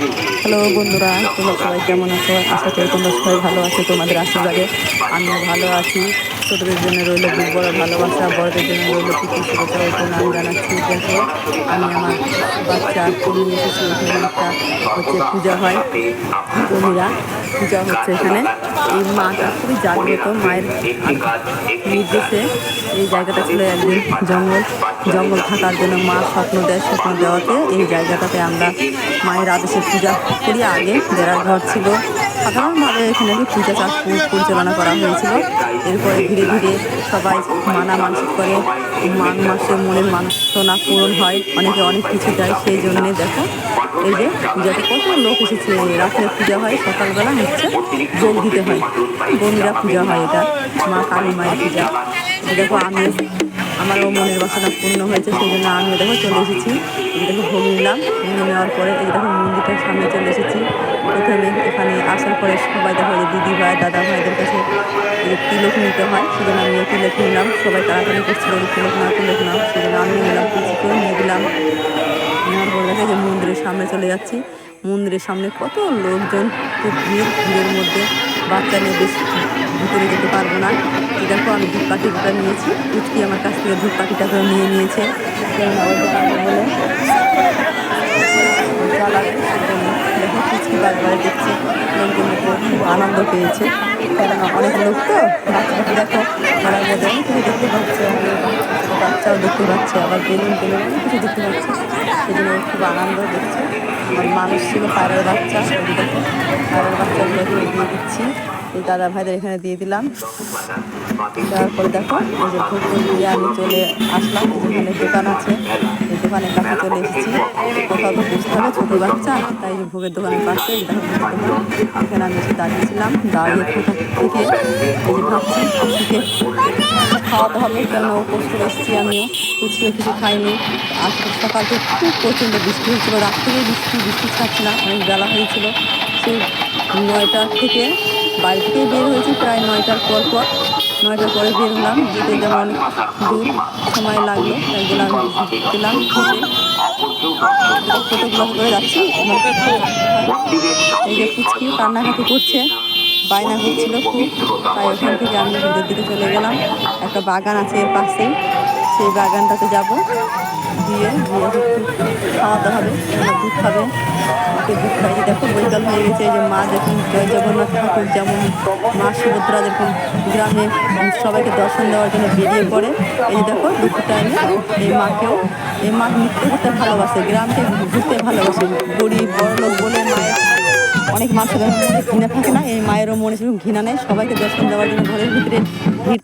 Hello বন্ধুরা, তোমরা সবাই কেমন আছো? আশা করি তোমরা সবাই ভালো আছো, তোমাদের আশীর্বাদে আমিও ভালো আছি। ছোটদের জন্য রইল বড় ভালোবাসা, বড়দের জন্য রইল প্রীতি, শুভেচ্ছা ও প্রণাম জানাচ্ছি দেখো আমি আমার বাচ্চা নিয়ে এসেছি, এখানে একটা হচ্ছে পূজা হয় জমিরা পূজা হচ্ছে এখানে। এই মাটা খুবই জাগ্রত, মায়ের নির্দেশে এই জায়গাটা ছিল একদিন জঙ্গল। জঙ্গল থাকার জন্য মা স্বপ্ন দেয়, স্বপ্ন দেওয়াতে এই জায়গাটাতে আমরা মায়ের আদেশে পূজা করি। আগে বেড়ার ঘর ছিল সাধারণভাবে এখানে পূজা চাষ পরিচালনা করা হয়েছিল, এরপরে ধীরে ধীরে সবাই মানা মানসিক করে মান মাসে মনের মানসনা পূরণ হয়, অনেকে অনেক কিছু দেয় সেই জন্যে দেখো, এই যে পূজাতে কত লোক এসেছে, রাত্রে পূজা হয়, সকালবেলা হচ্ছে যোগ দিতে হয় বন্ধুরা পূজা হয় এটা, মা কালী মায়ের পূজা। দেখো আমি, আমারও মনের বাসনা পূর্ণ হয়েছে, সেই জন্য আমিও দেখো চলে এসেছি দেখো ভোগ নিলাম ভোগ নেওয়ার পরে এই দেখো মন্দিরটার সামনে চলে এসেছি। প্রথমে এখানে আসার পরে সবাই দেখো যে দিদি ভাই, দাদা ভাইদের কাছে তিলক নিতে হয়। সেজন্য আমিও তিলক নিলাম। সবাই তাড়াতাড়ি করছিল তিলক নাও তিলক নাও সেজন্য আমি নিলাম কিছু করে নিয়ে দিলাম। নেওয়ার পরে দেখো যে মন্দিরের সামনে চলে যাচ্ছি। মন্দিরের সামনে কত লোকজন, খুব ভিড়, ভিড়ের মধ্যে। বাচ্চা নিয়ে বেশি ভিতরে যেতে পারব না। দেখো, আমি ধূপকাঠিটা নিয়েছি। পুচকি আমার কাছ থেকে ধূপকাঠিটা করে নিয়ে নিয়েছে। বলে জ্বালাবে সেজন্য দেখো পুচকি বারবার দেখছে লোকজন খুব পেয়েছে অনেক লোক তো বাচ্চা পাখি দেখো মারা গেছে অনেক কিছু দেখতে পাচ্ছে। বাচ্চাও দেখতে পাচ্ছে, আবার বেলুন বেলুন অনেক কিছু দেখতে পাচ্ছে। সেজন্য খুব আনন্দ দেখছে। আমার মানুষ ছিল পাড়ার বাচ্চা দেখো। পায়রার বাচ্চাগুলোকে এগিয়ে দিচ্ছি। এই দাদা ভাইদের এখানে দিয়ে দিলাম। তারপরে দেখো, এই যে ভোগ দিয়ে আমি চলে আসলাম। এই যেখানে দোকান আছে। এই দোকানের কাছে চলে এসেছি। কোথাও তো বুঝতে হবে, ছোটো বাচ্চা, তাই ভোগের দোকানের পাশে দোকান এখানে আমি এসে দাঁড়িয়েছিলাম। দাঁড়িয়ে থেকে, এই যে ভাবছি খাওয়াতে হবে কেন করে এসেছি আমিও কুচিও কিছু খাইনি। আজ সকাল থেকে খুব প্রচণ্ড বৃষ্টি হয়েছিল। রাত থেকে বৃষ্টি বৃষ্টি ছাড়ছে না, অনেক বেলা হয়েছিল। সেই নয়টা থেকে বাড়ি থেকে বের হয়েছি, প্রায় নয়টার পর পর। নয়টার পরে বের হলাম, যেতে যেমন দূর সময় লাগল, তাই গেলাম গেলাম হেঁটে ফটোগুলো করে যাচ্ছি। এই যে ফুচকি কান্নাকাটি করছে, বায়না করছিল খুব, তাই ওখান থেকে আমি ভিতর দিকে চলে গেলাম। একটা বাগান আছে এর পাশেই, সেই বাগানটাতে যাব। দিয়ে দিয়ে খাওয়াতে হবে, দুধ খাবে। মাকে দুধ দেখো, বৈকাল হয়ে গেছে, এই যে মা দেখুন জগন্নাথ ঠাকুর যেমন মা সুভদ্রা যেরকম গ্রামে সবাইকে দর্শন দেওয়ার জন্য বেরিয়ে পড়ে। এই যে দেখো দুপুর টাইমে এই মাকেও, এই মা নৃত্য করতে ভালোবাসে, গ্রামকে ঘুরতে ভালোবাসে। গরিব, বড় লোক বলে মায়ের অনেক মানুষের ঘৃণা থাকে না, এই মায়েরও মনে ঘৃণা নেই। সবাইকে দর্শন দেওয়ার জন্য ঘরের ভিতরে